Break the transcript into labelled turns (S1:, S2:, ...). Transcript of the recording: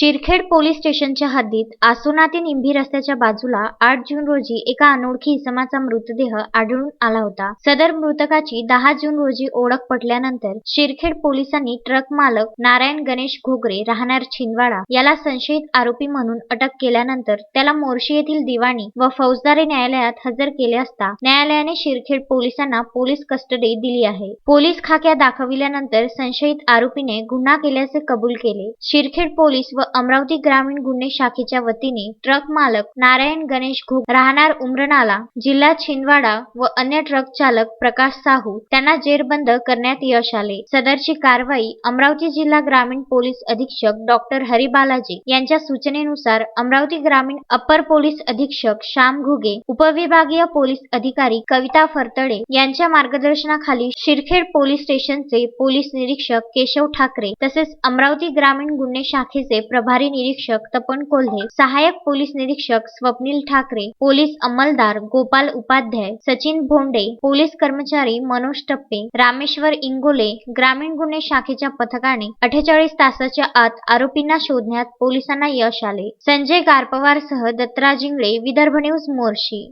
S1: शिरखेड police स्टेशनच्या हद्दीत आसोना ते निंभी रस्त्याच्या बाजूला आठ जून रोजी एका अनोळखी इसमाचा मृतदेह आढळून आला होता. सदर मृतकाची दहा जून रोजी ओळख पटल्यानंतर शिरखेड पोलिसांनी ट्रक मालक नारायण गणेश घोगरे राहणार छिंदवाडा याला संशयित आरोपी म्हणून अटक केल्यानंतर त्याला मोर्शी येथील दिवाणी व फौजदारी न्यायालयात हजर केले असता न्यायालयाने शिरखेड पोलिसांना पोलीस कस्टडी दिली आहे. पोलीस खाक्या दाखविल्यानंतर संशयित आरोपीने गुन्हा केल्याचे कबूल केले. शिरखेड पोलीस व अमरावती ग्रामीण गुन्हे शाखेच्या वतीने ट्रक मालक नारायण गणेश घोग राहणार उमरणाला जिल्हा छिंदवाडा व अन्य ट्रक चालक प्रकाश साहू त्यांना जेरबंद करण्यात यश आले. सदरची कारवाई अमरावती जिल्हा ग्रामीण पोलीस अधीक्षक डॉक्टर हरी बालाजी यांच्या सूचनेनुसार अमरावती ग्रामीण अपर पोलीस अधीक्षक श्याम घुगे उपविभागीय पोलीस अधिकारी कविता फरतडे यांच्या मार्गदर्शनाखाली शिरखेड पोलीस स्टेशनचे पोलीस निरीक्षक केशव ठाकरे तसेच अमरावती ग्रामीण गुन्हे शाखेचे प्रभारी निरीक्षक तपन कोल्हे सहाय्यक पोलीस निरीक्षक स्वप्नील ठाकरे पोलीस अंमलदार गोपाल उपाध्याय सचिन भोंडे पोलीस कर्मचारी मनोज टप्पे रामेश्वर इंगोले ग्रामीण गुन्हे शाखेच्या पथकाने अठ्ठेचाळीस तासाच्या आत आरोपींना शोधण्यात पोलिसांना यश आले. संजय गारपवारसह दत्तराज जिंगळे विदर्भ न्यूज मोर्शी.